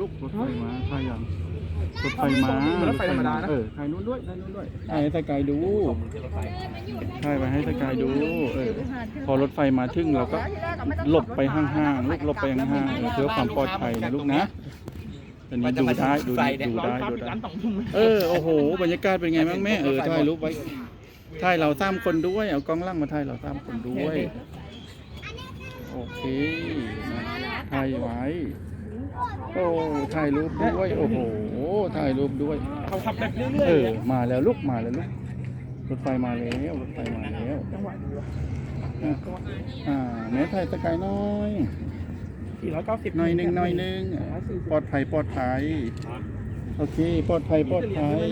ลูกรถไฟมาใช่ยังรถไฟมาเหมือนรถไฟธรรมดานะ เออถ่ายนู้นด้วยถ่ายนู้นด้วยถ่ายให้สกายดูถ่ายไปให้สกายดูเออพอรถไฟมาถึงเราก็หลบไปห่างๆลูกหลบไปห่างๆเออเพื่อความปลอดภัยนะลูกนะอันนี้ดูได้ดูได้ดูได้ดูได้ร้านสองทุ่มเออโอ้โห บรรยากาศเป็นไงบ้างแม่เออถ่ายรูปไว้ถ่ายเราสามคนด้วยเอากล้องล่างมาถ่ายเราสามคนด้วย โอเคนะถ่ายไว้ โอ้ถ่ายรูปด้วย โอ้โห ถ่ายรูปด้วยเขาขับแบบเรื่อยเอๆออะมาแล้วลูก มาแล้วลูก รถไฟมาแล้ว รถไฟมาแล้วจังหวะอะอ่าแม่ถ่ายสกายหน้อยสี่ร้อยเก้าสิบหน่อยหนึ่งหน่อยหนึ่งปลอดภัยปลอดภัย โอเค ปลอดภัยปลอดภัย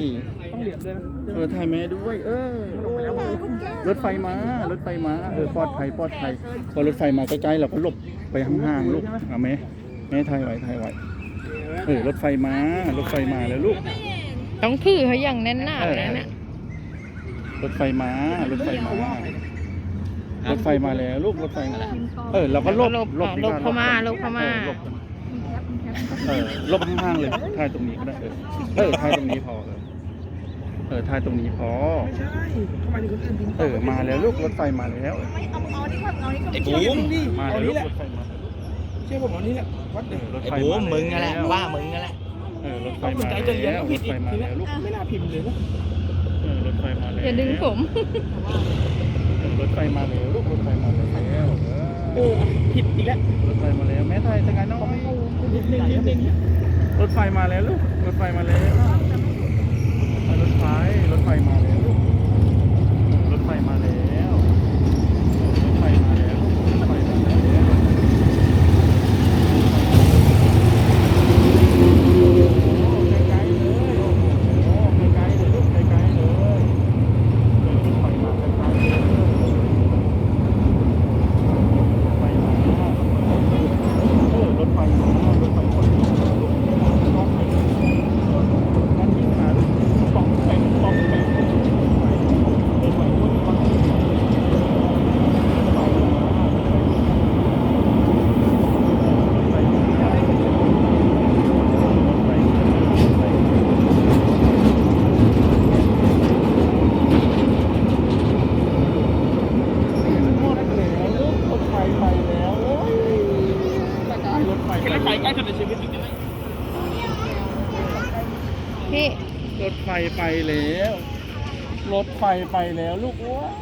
ต้องเหรียญด้วยนะเออ ถ่ายแม่ด้วย เออโอ้รถไฟมา รถไฟมา เออ ปลอดภัยปลอดภัย พอรถไฟมาใกล้ๆเราก็หลบไปห่างๆลูกเอาไหม แม่ถ่ายไว้ถ่ายไว้เออรถไฟมา รถไฟมาแล้วลูก ต้องถือเขาอย่างแน่นหนาเลยนะรถไฟมา รถไฟมา รถไฟมาแล้วลูก รถไฟมาเออ เราก็หลบหลบหลบดีกหลว่บเข้ามาหลบเข้ามาออหลบเออหลบห่างๆเลยถ่ายตรงนี้ก็ได้ เออเออถ่ายตรงนี้พอเออเออถ่ายตรงนี้พอไม่ใช่ทำไมถึงคนอื่นบินเออ มาแล้วลูก รถไฟมาแล้วไอ้บูมนี่มาเอาแล้วลูนี้กแหละรถไฟมาแล้ว เชื่อผมเอานี้แหละวัดเด็กรถไอ้ไฟบูมามมึงนั่นแหละแล้วว่ามึงนั่นแหละเออรถไฟต้องสมานใจแล้วจะเรียนรผิถดไฟอีกมาทีแล้วลูกไม่น่าพิมพ์เลยนะเออรถไฟมาแล้วอย่าดึงผม เออรถไฟมาแล้วลูกรถไฟมาแล้วเออผิดอีกแล้วรถไฟมาแล้วแม่ไทยสกายน้อยนิดนึงนิดนึงรถไฟมาแล้วลูกรถไฟมาแล้วรถไฟรถไฟมาแล้วลูกรถไฟมาแล้วรถไฟมาแล้วรถไฟมาแล้วโอ้ไกลๆเลยโอ้โหไกลๆเลยลูกไกลๆเลยเออรถไฟมาไกลๆเลย ไฟมาเออรถไฟมารถไฟคนมันยิ่งหาปองแปงปองแปงรถไฟรถไฟคนฟังรถไฟมารถไฟมารถไฟมารถไฟไปแล้วโอ้ยรถไฟเห็นไปแล้วไปใกล้สุดในชีวิตจริงๆพี่รถไฟไปแล้ว รถไฟไปแล้วลูกอ้ว